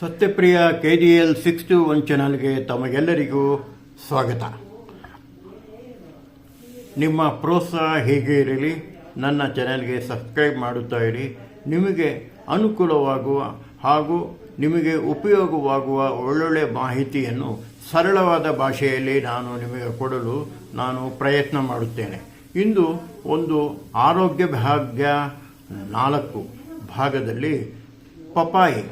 Satyapriya K G L six two one ಚಾನಲ್ಗೆ ತಮಗೆಲ್ಲರಿಗೂ ಸ್ವಾಗತ. ನಿಮ್ಮ ಪ್ರೋತ್ಸಾಹ ಹೀಗೆ ಇರಲಿ, ನನ್ನ ಚಾನೆಲ್ಗೆ ಸಬ್ಸ್ಕ್ರೈಬ್ ಮಾಡುತ್ತಾ ಇರಿ. ನಿಮಗೆ ಅನುಕೂಲವಾಗುವ ಹಾಗೂ ನಿಮಗೆ ಉಪಯೋಗವಾಗುವ ಒಳ್ಳೊಳ್ಳೆ ಮಾಹಿತಿಯನ್ನು ಸರಳವಾದ ಭಾಷೆಯಲ್ಲಿ ನಾನು ನಿಮಗೆ ಕೊಡಲು ನಾನು ಪ್ರಯತ್ನ ಮಾಡುತ್ತೇನೆ. ಇಂದು ಒಂದು ಆರೋಗ್ಯ ಭಾಗ್ಯ ನಾಲ್ಕು ಭಾಗದಲ್ಲಿ ಪಪಾಯಿ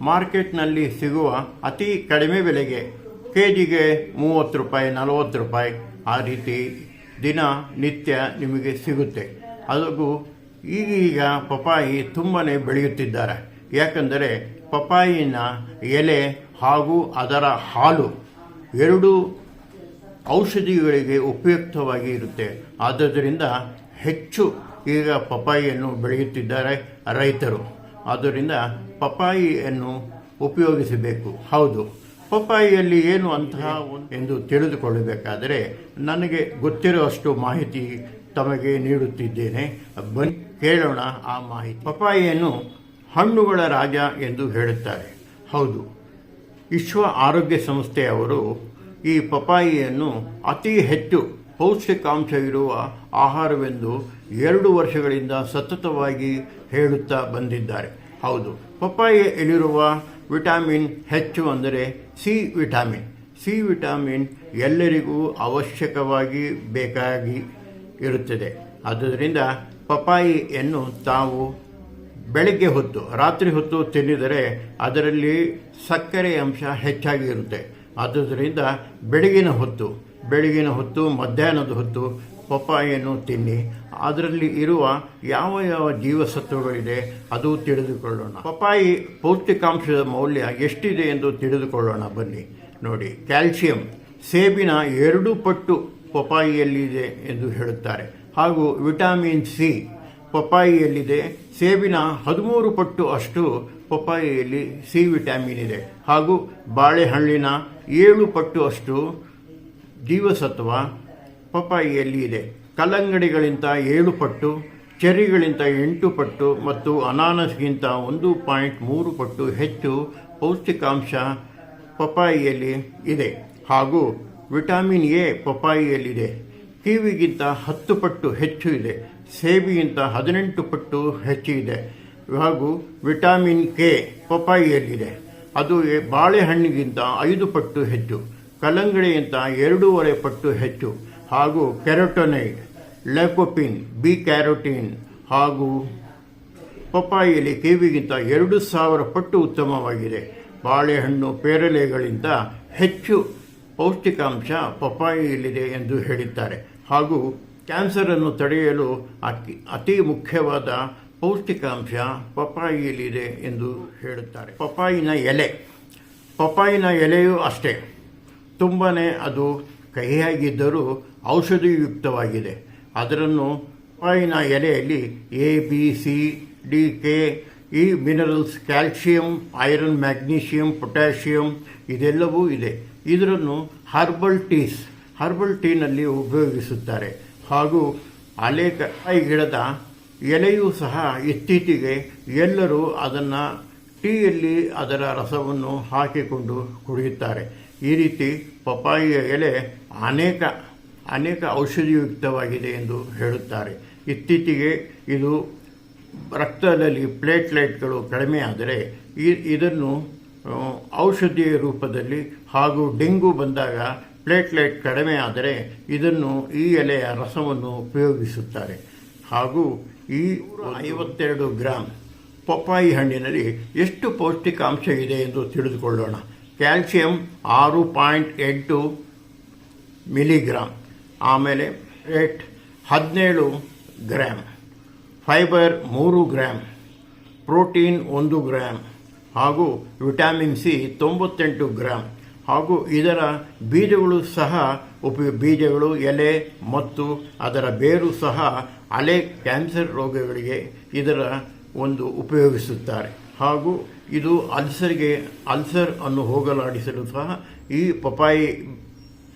ಮಾರ್ಕೆಟ್ನಲ್ಲಿ ಸಿಗುವ ಅತಿ ಕಡಿಮೆ ಬೆಲೆಗೆ ಕೆ ಜಿಗೆ ಮೂವತ್ತು ರೂಪಾಯಿ, ನಲವತ್ತು ರೂಪಾಯಿ ಆ ರೀತಿ ದಿನ ನಿತ್ಯ ನಿಮಗೆ ಸಿಗುತ್ತೆ. ಅದಕ್ಕೂ ಈಗೀಗ ಪಪಾಯಿ ತುಂಬಾ ಬೆಳೆಯುತ್ತಿದ್ದಾರೆ. ಯಾಕಂದರೆ ಪಪಾಯಿನ ಎಲೆ ಹಾಗೂ ಅದರ ಹಾಲು ಎರಡೂ ಔಷಧಿಗಳಿಗೆ ಉಪಯುಕ್ತವಾಗಿ ಇರುತ್ತೆ. ಆದ್ದರಿಂದ ಹೆಚ್ಚು ಈಗ ಪಪಾಯಿಯನ್ನು ಬೆಳೆಯುತ್ತಿದ್ದಾರೆ ರೈತರು. ಆದ್ದರಿಂದ ಪಪ್ಪಾಯಿಯನ್ನು ಉಪಯೋಗಿಸಬೇಕು. ಹೌದು. ಪಪ್ಪಾಯಿಯಲ್ಲಿ ಏನು ಅಂತಹ ಎಂದು ತಿಳಿದುಕೊಳ್ಳಬೇಕಾದರೆ ನನಗೆ ಗೊತ್ತಿರುವಷ್ಟು ಮಾಹಿತಿ ತಮಗೆ ನೀಡುತ್ತಿದ್ದೇನೆ. ಬನ್ನಿ, ಕೇಳೋಣ ಆ ಮಾಹಿತಿ. ಪಪ್ಪಾಯಿಯನ್ನು ಹಣ್ಣುಗಳ ರಾಜ ಎಂದು ಹೇಳುತ್ತಾರೆ. ಹೌದು. ವಿಶ್ವ ಆರೋಗ್ಯ ಸಂಸ್ಥೆಯವರು ಈ ಪಪ್ಪಾಯಿಯನ್ನು ಅತಿ ಹೆಚ್ಚು ಪೌಷ್ಟಿಕಾಂಶ ಇರುವ ಆಹಾರವೆಂದು ಎರಡು ವರ್ಷಗಳಿಂದ ಸತತವಾಗಿ ಹೇಳುತ್ತಾ ಬಂದಿದ್ದಾರೆ. ಹೌದು. ಪಪ್ಪಾಯಿಯಲ್ಲಿರುವ ವಿಟಮಿನ್ ಹೆಚ್ಚು ಅಂದರೆ ಸಿ ವಿಟಾಮಿನ್. ಸಿ ವಿಟಾಮಿನ್ ಎಲ್ಲರಿಗೂ ಅವಶ್ಯಕವಾಗಿ ಬೇಕಾಗಿ ಇರುತ್ತದೆ. ಆದ್ದರಿಂದ ಪಪ್ಪಾಯಿಯನ್ನು ತಾವು ಬೆಳಗ್ಗೆ ಹೊತ್ತು, ರಾತ್ರಿ ಹೊತ್ತು ತಿನ್ನಿದರೆ ಅದರಲ್ಲಿ ಸಕ್ಕರೆ ಅಂಶ ಹೆಚ್ಚಾಗಿ ಇರುತ್ತೆ. ಆದ್ದರಿಂದ ಬೆಳಗಿನ ಹೊತ್ತು ಬೆಳಗಿನ ಹೊತ್ತು, ಮಧ್ಯಾಹ್ನದ ಹೊತ್ತು ಪಪ್ಪಾಯಿಯನ್ನು ತಿನ್ನಿ. ಅದರಲ್ಲಿ ಇರುವ ಯಾವ ಯಾವ ಜೀವಸತ್ವಗಳಿದೆ ಅದು ತಿಳಿದುಕೊಳ್ಳೋಣ. ಪಪ್ಪಾಯಿ ಪೌಷ್ಟಿಕಾಂಶದ ಮೌಲ್ಯ ಎಷ್ಟಿದೆ ಎಂದು ತಿಳಿದುಕೊಳ್ಳೋಣ. ಬನ್ನಿ, ನೋಡಿ. ಕ್ಯಾಲ್ಸಿಯಂ ಸೇಬಿನ ಎರಡು ಪಟ್ಟು ಪಪ್ಪಾಯಿಯಲ್ಲಿದೆ ಎಂದು ಹೇಳುತ್ತಾರೆ. ಹಾಗೂ ವಿಟಮಿನ್ ಸಿ ಪಪ್ಪಾಯಿಯಲ್ಲಿದೆ. ಸೇಬಿನ ಹದಿಮೂರು ಪಟ್ಟು ಅಷ್ಟು ಪಪ್ಪಾಯಿಯಲ್ಲಿ ಸಿ ವಿಟಮಿನ್ ಇದೆ. ಹಾಗೂ ಬಾಳೆಹಣ್ಣಿನ ಏಳು ಪಟ್ಟು ಅಷ್ಟು ಜೀವಸತ್ವ ಪಪ್ಪಾಯಿಯಲ್ಲಿ ಇದೆ ಕಲ್ಲಂಗಡಿಗಳಿಂತ ಏಳು ಪಟ್ಟು ಚೆರ್ರಿಗಳಿಂತ ಎಂಟು ಪಟ್ಟು ಮತ್ತು ಅನಾನಸ್ಗಿಂತ ಒಂದು ಪಾಯಿಂಟ್ ಮೂರು ಪಟ್ಟು ಹೆಚ್ಚು ಪೌಷ್ಟಿಕಾಂಶ ಪಪ್ಪಾಯಿಯಲ್ಲಿ ಇದೆ. ಹಾಗೂ ವಿಟಮಿನ್ ಎ ಪಪ್ಪಾಯಿಯಲ್ಲಿದೆ. ಕಿವಿಗಿಂತ ಹತ್ತು ಪಟ್ಟು ಹೆಚ್ಚು ಇದೆ. ಸೇಬಿಗಿಂತ ಹದಿನೆಂಟು ಪಟ್ಟು ಹೆಚ್ಚು ಇದೆ. ಹಾಗೂ ವಿಟಮಿನ್ ಕೆ ಪಪ್ಪಾಯಿಯಲ್ಲಿದೆ. ಅದು ಬಾಳೆಹಣ್ಣಿಗಿಂತ ಐದು ಪಟ್ಟು ಹೆಚ್ಚು. ಕಲ್ಲಂಗಡಿಗಿಂತ ಎರಡೂವರೆ ಪಟ್ಟು ಹೆಚ್ಚು. ಹಾಗೂ ಕ್ಯಾರೋಟೊನೈಡ್ ಲೆಕೋಪಿನ್ ಬಿ ಕ್ಯಾರೋಟಿನ್ ಹಾಗೂ ಪಪ್ಪಾಯಿಯಲ್ಲಿ ಕಿವಿಗಿಂತ ಎರಡು ಸಾವಿರ ಪಟ್ಟು ಉತ್ತಮವಾಗಿದೆ. ಬಾಳೆಹಣ್ಣು ಪೇರಲೆಗಳಿಂದ ಹೆಚ್ಚು ಪೌಷ್ಟಿಕಾಂಶ ಪಪ್ಪಾಯಿಯಲ್ಲಿದೆ ಎಂದು ಹೇಳಿದ್ದಾರೆ. ಹಾಗೂ ಕ್ಯಾನ್ಸರನ್ನು ತಡೆಯಲು ಅತಿ ಅತಿ ಮುಖ್ಯವಾದ ಪೌಷ್ಟಿಕಾಂಶ ಪಪ್ಪಾಯಿಯಲ್ಲಿದೆ ಎಂದು ಹೇಳುತ್ತಾರೆ. ಪಪ್ಪಾಯಿನ ಎಲೆ, ಪಪ್ಪಾಯಿನ ಎಲೆಯೂ ಅಷ್ಟೇ. ತುಂಬಾ ಅದು ಕಹಿಯಾಗಿದ್ದರೂ ಔಷಧಿಯುಕ್ತವಾಗಿದೆ. ಅದರನ್ನು ಪಪ್ಪಾಯಿನ ಎಲೆಯಲ್ಲಿ A, B, C, D, K, ಈ minerals calcium iron magnesium potassium ಇದೆಲ್ಲವೂ ಇದೆ. ಇದರನ್ನು ಹರ್ಬಲ್ ಟೀಸ್, ಹರ್ಬಲ್ ಟೀನಲ್ಲಿ ಉಪಯೋಗಿಸುತ್ತಾರೆ. ಹಾಗೂ ಅಲೆಕಾಯಿ ಗಿಡದ ಎಲೆಯೂ ಸಹ ಇತ್ತೀಚೆಗೆ ಎಲ್ಲರೂ ಅದನ್ನು ಟೀಯಲ್ಲಿ ಅದರ ರಸವನ್ನು ಹಾಕಿಕೊಂಡು ಕುಡಿಯುತ್ತಾರೆ. ಈ ರೀತಿ ಪಪ್ಪಾಯಿಯ ಎಲೆ ಅನೇಕ ಅನೇಕ ಔಷಧಿಯುಕ್ತವಾಗಿದೆ ಎಂದು ಹೇಳುತ್ತಾರೆ. ಇತ್ತೀಚೆಗೆ ಇದು ರಕ್ತದಲ್ಲಿ ಪ್ಲೇಟ್ಲೆಟ್ಗಳು ಕಡಿಮೆಯಾದರೆ ಇದನ್ನು ಔಷಧಿಯ ರೂಪದಲ್ಲಿ ಹಾಗೂ ಡೆಂಗು ಬಂದಾಗ ಪ್ಲೇಟ್ಲೆಟ್ ಕಡಿಮೆ ಆದರೆ ಇದನ್ನು ಈ ಎಲೆಯ ರಸವನ್ನು ಉಪಯೋಗಿಸುತ್ತಾರೆ. ಹಾಗೂ ಈ ಐವತ್ತೆರಡು ಗ್ರಾಮ್ ಪಪ್ಪಾಯಿ ಹಣ್ಣಿನಲ್ಲಿ ಎಷ್ಟು ಪೌಷ್ಟಿಕಾಂಶ ಇದೆ ಎಂದು ತಿಳಿದುಕೊಳ್ಳೋಣ. ಕ್ಯಾಲ್ಸಿಯಂ ಆರು ಪಾಯಿಂಟ್ ಎಂಟು ಮಿಲಿಗ್ರಾಮ್ ಆಮೇಲೆ ರೇಟ್ ಹದಿನೇಳು ಗ್ರಾಮ್ ಫೈಬರ್ ಮೂರು ಗ್ರಾಮ್ ಪ್ರೋಟೀನ್ ಒಂದು ಗ್ರಾಮ್ ಹಾಗೂ ವಿಟಮಿನ್ ಸಿ ತೊಂಬತ್ತೆಂಟು ಗ್ರಾಮ್ ಹಾಗೂ ಇದರ ಬೀಜಗಳು ಸಹ ಉಪ, ಬೀಜಗಳು, ಎಲೆ, ಮತ್ತು ಅದರ ಬೇರು ಸಹ ಅಲೆ ಕ್ಯಾನ್ಸರ್ ರೋಗಗಳಿಗೆ ಇದರ ಒಂದು ಉಪಯೋಗಿಸುತ್ತಾರೆ. ಹಾಗೂ ಇದು ಅಲ್ಸರ್ಗೆ, ಅಲ್ಸರ್ ಅನ್ನು ಹೋಗಲಾಡಿಸಲು ಸಹ ಈ ಪಪಾಯಿ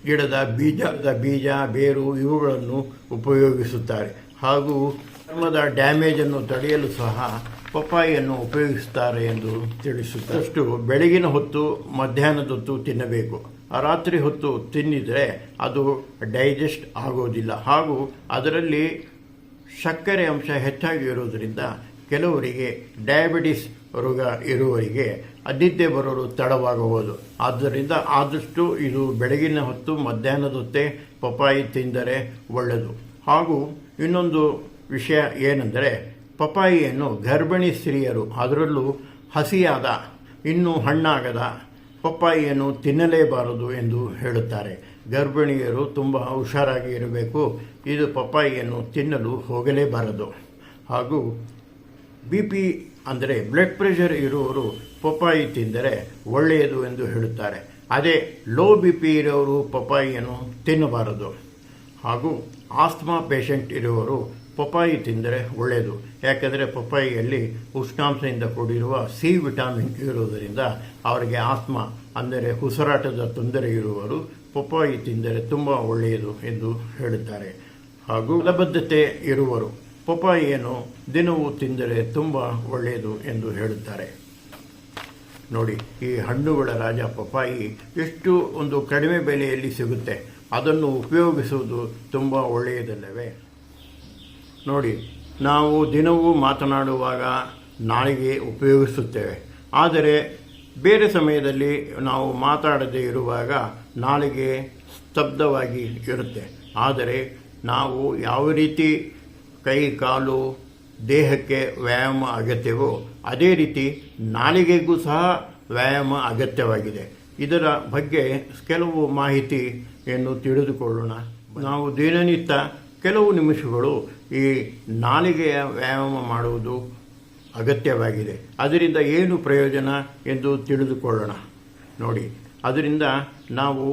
ಗಿಡದ ಬೀಜದ ಬೀಜ, ಬೇರು ಇವುಗಳನ್ನು ಉಪಯೋಗಿಸುತ್ತಾರೆ. ಹಾಗೂ ಚರ್ಮದ ಡ್ಯಾಮೇಜನ್ನು ತಡೆಯಲು ಸಹ ಪಪ್ಪಾಯಿಯನ್ನು ಉಪಯೋಗಿಸುತ್ತಾರೆ ಎಂದು ತಿಳಿಸುತ್ತೆ ಅಷ್ಟು ಬೆಳಗಿನ ಹೊತ್ತು, ಮಧ್ಯಾಹ್ನದ ಹೊತ್ತು ತಿನ್ನಬೇಕು. ರಾತ್ರಿ ಹೊತ್ತು ತಿನ್ನಿದರೆ ಅದು ಡೈಜೆಸ್ಟ್ ಆಗೋದಿಲ್ಲ. ಹಾಗೂ ಅದರಲ್ಲಿ ಸಕ್ಕರೆ ಅಂಶ ಹೆಚ್ಚಾಗಿ ಇರುವುದರಿಂದ ಕೆಲವರಿಗೆ ಡಯಾಬಿಟಿಸ್ ರೋಗ ಇರುವವರಿಗೆ ಅನಿದ್ದೆ ಬರೋರು ತಡವಾಗಬಹುದು. ಆದ್ದರಿಂದ ಆದಷ್ಟು ಇದು ಬೆಳಗಿನ ಹೊತ್ತು, ಮಧ್ಯಾಹ್ನದ ಹೊತ್ತೇ ಪಪಾಯಿ ತಿಂದರೆ ಒಳ್ಳೆಯದು ಹಾಗೂ ಇನ್ನೊಂದು ವಿಷಯ ಏನೆಂದರೆ ಪಪಾಯಿಯನ್ನು ಗರ್ಭಿಣಿ ಸ್ತ್ರೀಯರು, ಅದರಲ್ಲೂ ಹಸಿಯಾದ, ಇನ್ನೂ ಹಣ್ಣಾಗದ ಪಪ್ಪಾಯಿಯನ್ನು ತಿನ್ನಲೇಬಾರದು ಎಂದು ಹೇಳುತ್ತಾರೆ. ಗರ್ಭಿಣಿಯರು ತುಂಬ ಹುಷಾರಾಗಿ ಇರಬೇಕು. ಇದು ಪಪ್ಪಾಯಿಯನ್ನು ತಿನ್ನಲು ಹೋಗಲೇಬಾರದು. ಹಾಗೂ ಬಿ ಪಿ ಅಂದರೆ ಬ್ಲಡ್ ಪ್ರೆಷರ್ ಇರುವವರು ಪಪ್ಪಾಯಿ ತಿಂದರೆ ಒಳ್ಳೆಯದು ಎಂದು ಹೇಳುತ್ತಾರೆ. ಅದೇ ಲೋ ಬಿ ಪಿ ಇರೋರು ಪಪ್ಪಾಯಿಯನ್ನು ತಿನ್ನಬಾರದು. ಹಾಗೂ ಆಸ್ತಮಾ ಪೇಷಂಟ್ ಇರುವವರು ಪಪ್ಪಾಯಿ ತಿಂದರೆ ಒಳ್ಳೆಯದು. ಯಾಕೆಂದರೆ ಪಪ್ಪಾಯಿಯಲ್ಲಿ ಉಷ್ಣಾಂಶದಿಂದ ಕೂಡಿರುವ ಸಿ ವಿಟಮಿನ್ ಇರುವುದರಿಂದ ಅವರಿಗೆ ಆಸ್ತಮಾ ಅಂದರೆ ಉಸಿರಾಟದ ತೊಂದರೆ ಇರುವವರು ಪಪ್ಪಾಯಿ ತಿಂದರೆ ತುಂಬ ಒಳ್ಳೆಯದು ಎಂದು ಹೇಳುತ್ತಾರೆ. ಹಾಗೂ ಮಲಬದ್ಧತೆ ಇರುವರು. ಪಪ್ಪಾಯಿಯನ್ನು ದಿನವೂ ತಿಂದರೆ ತುಂಬ ಒಳ್ಳೆಯದು ಎಂದು ಹೇಳುತ್ತಾರೆ. ನೋಡಿ, ಈ ಹಣ್ಣುಗಳ ರಾಜ ಪಪ್ಪಾಯಿ ಎಷ್ಟು ಒಂದು ಕಡಿಮೆ ಬೆಲೆಯಲ್ಲಿ ಸಿಗುತ್ತೆ, ಅದನ್ನು ಉಪಯೋಗಿಸುವುದು ತುಂಬ ಒಳ್ಳೆಯದಲ್ಲವೇ? ನೋಡಿ, ನಾವು ದಿನವೂ ಮಾತನಾಡುವಾಗ ನಾಳೆಗೆ ಉಪಯೋಗಿಸುತ್ತೇವೆ. ಆದರೆ, ಬೇರೆ ಸಮಯದಲ್ಲಿ ನಾವು ಮಾತಾಡದೇ ಇರುವಾಗ ನಾಳೆಗೆ ಸ್ತಬ್ಧವಾಗಿ ಇರುತ್ತೆ. ಆದರೆ, ನಾವು ಯಾವ ರೀತಿ ಕೈ, ಕಾಲು, ದೇಹಕ್ಕೆ ವ್ಯಾಯಾಮ ಅಗತ್ಯವೋ, ಅದೇ ರೀತಿ ನಾಲಿಗೆಗೂ ಸಹ ವ್ಯಾಯಾಮ ಅಗತ್ಯವಾಗಿದೆ. ಇದರ ಬಗ್ಗೆ ಕೆಲವು ಮಾಹಿತಿಯನ್ನು ತಿಳಿದುಕೊಳ್ಳೋಣ. ನಾವು ದಿನನಿತ್ಯ ಕೆಲವು ನಿಮಿಷಗಳು ಈ ನಾಲಿಗೆಯ ವ್ಯಾಯಾಮ ಮಾಡುವುದು ಅಗತ್ಯವಾಗಿದೆ. ಅದರಿಂದ ಏನು ಪ್ರಯೋಜನ ಎಂದು ತಿಳಿದುಕೊಳ್ಳೋಣ. ನೋಡಿ, ಅದರಿಂದ ನಾವು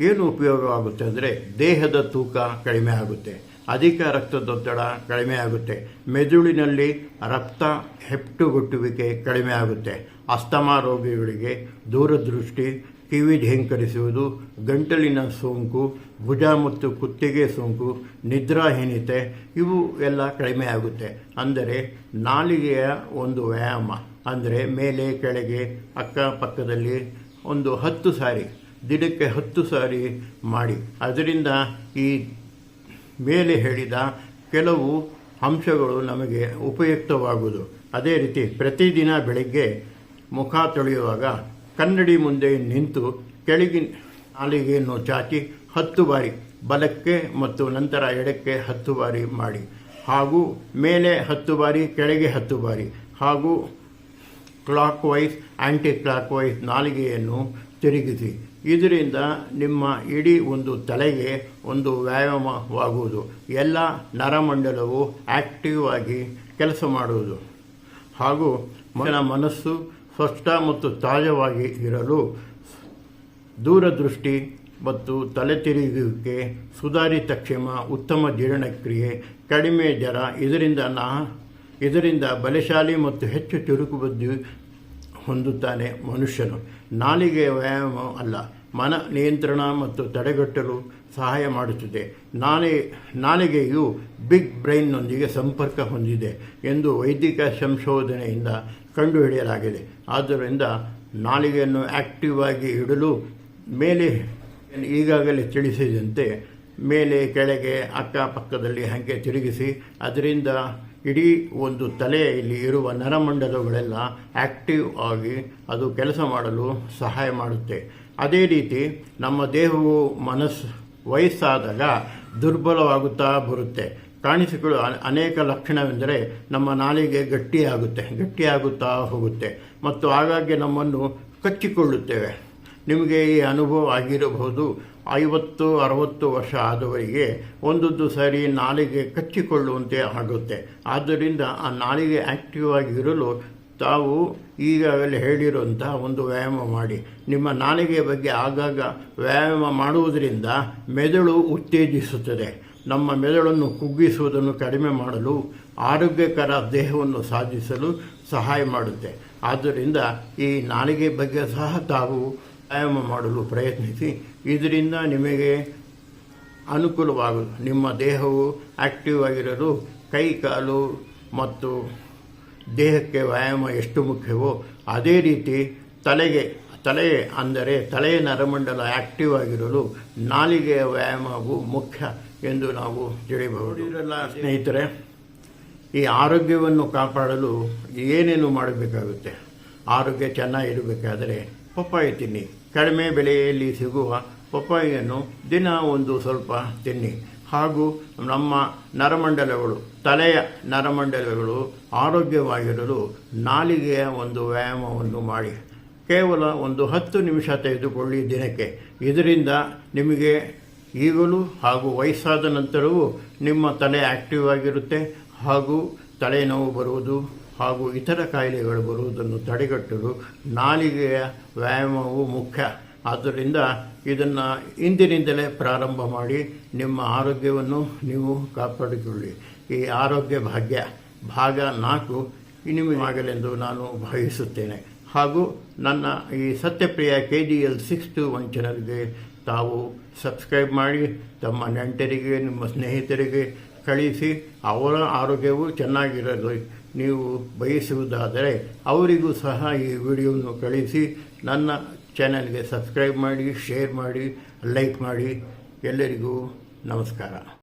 ಏನು ಉಪಯೋಗವಾಗುತ್ತೆ ಅಂದರೆ ದೇಹದ ತೂಕ ಕಡಿಮೆ ಆಗುತ್ತೆ. ಅಧಿಕ ರಕ್ತದೊತ್ತಡ ಕಡಿಮೆ ಆಗುತ್ತೆ. ಮೆದುಳಿನಲ್ಲಿ ರಕ್ತ ಹೆಪ್ಪುಗಟ್ಟುವಿಕೆ ಕಡಿಮೆ ಆಗುತ್ತೆ. ಅಸ್ತಮಾ ರೋಗಿಗಳಿಗೆ ದೂರದೃಷ್ಟಿ, ಕಿವಿ ಢೇಂಕರಿಸುವುದು ಗಂಟಲಿನ ಸೋಂಕು, ಭುಜ ಮತ್ತು ಕುತ್ತಿಗೆ ಸೋಂಕು, ನಿದ್ರಾಹೀನತೆ, ಇವು ಎಲ್ಲ ಕಡಿಮೆ ಆಗುತ್ತೆ. ಅಂದರೆ ನಾಲಿಗೆಯ ಒಂದು ವ್ಯಾಯಾಮ, ಅಂದರೆ ಮೇಲೆ, ಕೆಳಗೆ ಅಕ್ಕಪಕ್ಕದಲ್ಲಿ ಒಂದು ಹತ್ತು ಸಾರಿ, ದಿನಕ್ಕೆ ಹತ್ತು ಸಾರಿ ಮಾಡಿ. ಅದರಿಂದ ಈ ಮೇಲೆ ಹೇಳಿದ ಕೆಲವು ಅಂಶಗಳು ನಮಗೆ ಉಪಯುಕ್ತವಾಗುವುದು. ಅದೇ ರೀತಿ ಪ್ರತಿದಿನ ಬೆಳಗ್ಗೆ ಮುಖ ತೊಳೆಯುವಾಗ ಕನ್ನಡಿ ಮುಂದೆ ನಿಂತು ಕೆಳಗಿನ ನಾಲಿಗೆಯನ್ನು ಚಾಚಿ ಹತ್ತು ಬಾರಿ, ಬಲಕ್ಕೆ ಮತ್ತು ನಂತರ ಎಡಕ್ಕೆ ಹತ್ತು ಬಾರಿ ಮಾಡಿ ಹಾಗೂ ಮೇಲೆ ಹತ್ತು ಬಾರಿ, ಕೆಳಗೆ ಹತ್ತು ಬಾರಿ ಹಾಗೂ ಕ್ಲಾಕ್ ವೈಸ್ ಆ್ಯಂಟಿ ಕ್ಲಾಕ್ ವೈಸ್ ನಾಲಿಗೆಯನ್ನು ತಿರುಗಿಸಿ. ಇದರಿಂದ ನಿಮ್ಮ ಇಡೀ ಒಂದು ತಲೆಗೆ ಒಂದು ವ್ಯಾಯಾಮವಾಗುವುದು. ಎಲ್ಲ ನರಮಂಡಲವು ಆಕ್ಟಿವ್ ಆಗಿ ಕೆಲಸ ಮಾಡುವುದು. ಹಾಗೂ ಮನ ಮನಸ್ಸು ಸ್ವಚ್ಛ ಮತ್ತು ತಾಜವಾಗಿ ಇರಲು ದೂರದೃಷ್ಟಿ ಮತ್ತು ತಲೆ ತಿರುಗುವಿಕೆ, ಸುಧಾರಿತ ಕ್ಷೇಮ, ಉತ್ತಮ ಜೀರ್ಣಕ್ರಿಯೆ, ಕಡಿಮೆ ಜರ, ಇದರಿಂದ ನಾ, ಇದರಿಂದ ಬಲಶಾಲಿ ಮತ್ತು ಹೆಚ್ಚು ಚುರುಕು ಬುದ್ಧಿ ಹೊಂದುತ್ತಾನೆ ಮನುಷ್ಯನು. ನಾಲಿಗೆಯ ವ್ಯಾಯಾಮ ಅಲ್ಲ, ಮನ ನಿಯಂತ್ರಣ ಮತ್ತು ತಡೆಗಟ್ಟಲು ಸಹಾಯ ಮಾಡುತ್ತದೆ. ನಾಲೆ, ನಾಲಿಗೆಯು ಬಿಗ್ ಬ್ರೈನ್ನೊಂದಿಗೆ ಸಂಪರ್ಕ ಹೊಂದಿದೆ ಎಂದು ವೈದಿಕ ಸಂಶೋಧನೆಯಿಂದ ಕಂಡುಹಿಡಿಯಲಾಗಿದೆ. ಆದ್ದರಿಂದ ನಾಲಿಗೆಯನ್ನು ಆಕ್ಟಿವ್ ಆಗಿ ಇಡಲು ಮೇಲೆ ಈಗಾಗಲೇ ತಿಳಿಸಿದಂತೆ ಮೇಲೆ ಕೆಳಗೆ ಅಕ್ಕಪಕ್ಕದಲ್ಲಿ ಹಾಗೆ ತಿರುಗಿಸಿ, ಅದರಿಂದ ಇಡೀ ಒಂದು ತಲೆಯಲ್ಲಿ ಇರುವ ನರಮಂಡಲಗಳೆಲ್ಲ ಆಕ್ಟಿವ್ ಆಗಿ ಅದು ಕೆಲಸ ಮಾಡಲು ಸಹಾಯ ಮಾಡುತ್ತೆ. ಅದೇ ರೀತಿ ನಮ್ಮ ದೇಹವು ಮನಸ್ಸು ವಯಸ್ಸಾದಾಗ ದುರ್ಬಲವಾಗುತ್ತಾ ಬರುತ್ತೆ. ಕಾಣಿಸಿಕೊಳ್ಳುವ ಅನೇಕ ಲಕ್ಷಣವೆಂದರೆ ನಮ್ಮ ನಾಲಿಗೆ ಗಟ್ಟಿಯಾಗುತ್ತೆ, ಗಟ್ಟಿಯಾಗುತ್ತಾ ಹೋಗುತ್ತೆ. ಮತ್ತು ಆಗಾಗ್ಗೆ ನಮ್ಮನ್ನು ಕಚ್ಚಿಕೊಳ್ಳುತ್ತೇವೆ. ನಿಮಗೆ ಈ ಅನುಭವ ಆಗಿರಬಹುದು. ಐವತ್ತು, ಅರವತ್ತು ವರ್ಷ ಆದವರಿಗೆ ಒಂದೊಂದು ಸಾರಿ ನಾಲಿಗೆ ಕಚ್ಚಿಕೊಳ್ಳುವಂತೆ ಆಗುತ್ತೆ. ಆದ್ದರಿಂದ ಆ ನಾಲಿಗೆ ಆಕ್ಟಿವ್ ಆಗಿರಲು ತಾವು ಈಗಾಗಲೇ ಹೇಳಿರುವಂಥ ಒಂದು ವ್ಯಾಯಾಮ ಮಾಡಿ. ನಿಮ್ಮ ನಾಲಿಗೆ ಬಗ್ಗೆ ಆಗಾಗ ವ್ಯಾಯಾಮ ಮಾಡುವುದರಿಂದ ಮೆದುಳು ಉತ್ತೇಜಿಸುತ್ತದೆ. ನಮ್ಮ ಮೆದುಳನ್ನು ಕುಗ್ಗಿಸುವುದನ್ನು ಕಡಿಮೆ ಮಾಡಲು ಆರೋಗ್ಯಕರ ದೇಹವನ್ನು ಸಾಧಿಸಲು ಸಹಾಯ ಮಾಡುತ್ತೆ. ಆದ್ದರಿಂದ ಈ ನಾಲಿಗೆ ಬಗ್ಗೆ ಸಹ ತಾವು ವ್ಯಾಯಾಮ ಮಾಡಲು ಪ್ರಯತ್ನಿಸಿ ಇದರಿಂದ ನಿಮಗೆ ಅನುಕೂಲವಾಗಲು ನಿಮ್ಮ ದೇಹವು ಆಕ್ಟಿವ್ ಆಗಿರಲು ಕೈ ಕಾಲು ಮತ್ತು ದೇಹಕ್ಕೆ ವ್ಯಾಯಾಮ ಎಷ್ಟು ಮುಖ್ಯವೋ ಅದೇ ರೀತಿ ತಲೆಗೆ ತಲೆ ಅಂದರೆ ತಲೆಯ ನರಮಂಡಲ ಆಕ್ಟಿವ್ ಆಗಿರಲು ನಾಲಿಗೆಯ ವ್ಯಾಯಾಮವು ಮುಖ್ಯ ಎಂದು ನಾವು ತಿಳಿಯಬಹುದು. ಇದೆಲ್ಲ ಸ್ನೇಹಿತರೆ ಈ ಆರೋಗ್ಯವನ್ನು ಕಾಪಾಡಲು ಏನೇನು ಮಾಡಬೇಕಾಗುತ್ತೆ? ಆರೋಗ್ಯ ಚೆನ್ನಾಗಿರಬೇಕಾದರೆ ಪಪ್ಪಾಯ ತಿನ್ನಿ. ಕಡಿಮೆ ಬೆಲೆಯಲ್ಲಿ ಸಿಗುವ ಪಪ್ಪಾಯಿಯನ್ನು ದಿನ ಒಂದು ಸ್ವಲ್ಪ ತಿನ್ನಿ. ಹಾಗೂ ನಮ್ಮ ನರಮಂಡಲಗಳು, ತಲೆಯ ನರಮಂಡಲಗಳು ಆರೋಗ್ಯವಾಗಿರಲು ನಾಲಿಗೆಯ ಒಂದು ವ್ಯಾಯಾಮವನ್ನು ಮಾಡಿ. ಕೇವಲ ಒಂದು ಹತ್ತು ನಿಮಿಷ ತೆಗೆದುಕೊಳ್ಳಿ ದಿನಕ್ಕೆ. ಇದರಿಂದ ನಿಮಗೆ ಈಗಲೂ ಹಾಗೂ ವಯಸ್ಸಾದ ನಂತರವೂ ನಿಮ್ಮ ತಲೆ ಆಕ್ಟಿವ್ ಆಗಿರುತ್ತೆ ಹಾಗೂ ತಲೆನೋವು ಬರುವುದು ಹಾಗೂ ಇತರ ಕಾಯಿಲೆಗಳು ಬರುವುದನ್ನು ತಡೆಗಟ್ಟಲು ನಾಲಿಗೆಯ ವ್ಯಾಯಾಮವು ಮುಖ್ಯ. ಆದ್ದರಿಂದ ಇದನ್ನು ಇಂದಿನಿಂದಲೇ ಪ್ರಾರಂಭ ಮಾಡಿ ನಿಮ್ಮ ಆರೋಗ್ಯವನ್ನು ನೀವು ಕಾಪಾಡಿಕೊಳ್ಳಿ. ಈ ಆರೋಗ್ಯ ಭಾಗ್ಯ, ಭಾಗ ನಾಲ್ಕು ಇನಿಮಾಗಲೆಂದು ನಾನು ಭಾವಿಸುತ್ತೇನೆ. ಹಾಗೂ ನನ್ನ ಈ Satyapriya K D L six two one ಚಾನಲ್ಗೆ ತಾವು ಸಬ್ಸ್ಕ್ರೈಬ್ ಮಾಡಿ, ತಮ್ಮ ನೆಂಟರಿಗೆ, ನಿಮ್ಮ ಸ್ನೇಹಿತರಿಗೆ ಕಳಿಸಿ, ಅವರ ಆರೋಗ್ಯವು ಚೆನ್ನಾಗಿರಲು. ನೀವು ಬಯಸುವುದಾದರೆ ಅವರಿಗೂ ಸಹ ಈ ವಿಡಿಯೋವನ್ನು ಕಳಿಸಿ, ನನ್ನ ಚಾನಲ್ಗೆ ಸಬ್ಸ್ಕ್ರೈಬ್ ಮಾಡಿ, ಶೇರ್ ಮಾಡಿ, ಲೈಕ್ ಮಾಡಿ. ಎಲ್ಲರಿಗೂ ನಮಸ್ಕಾರ.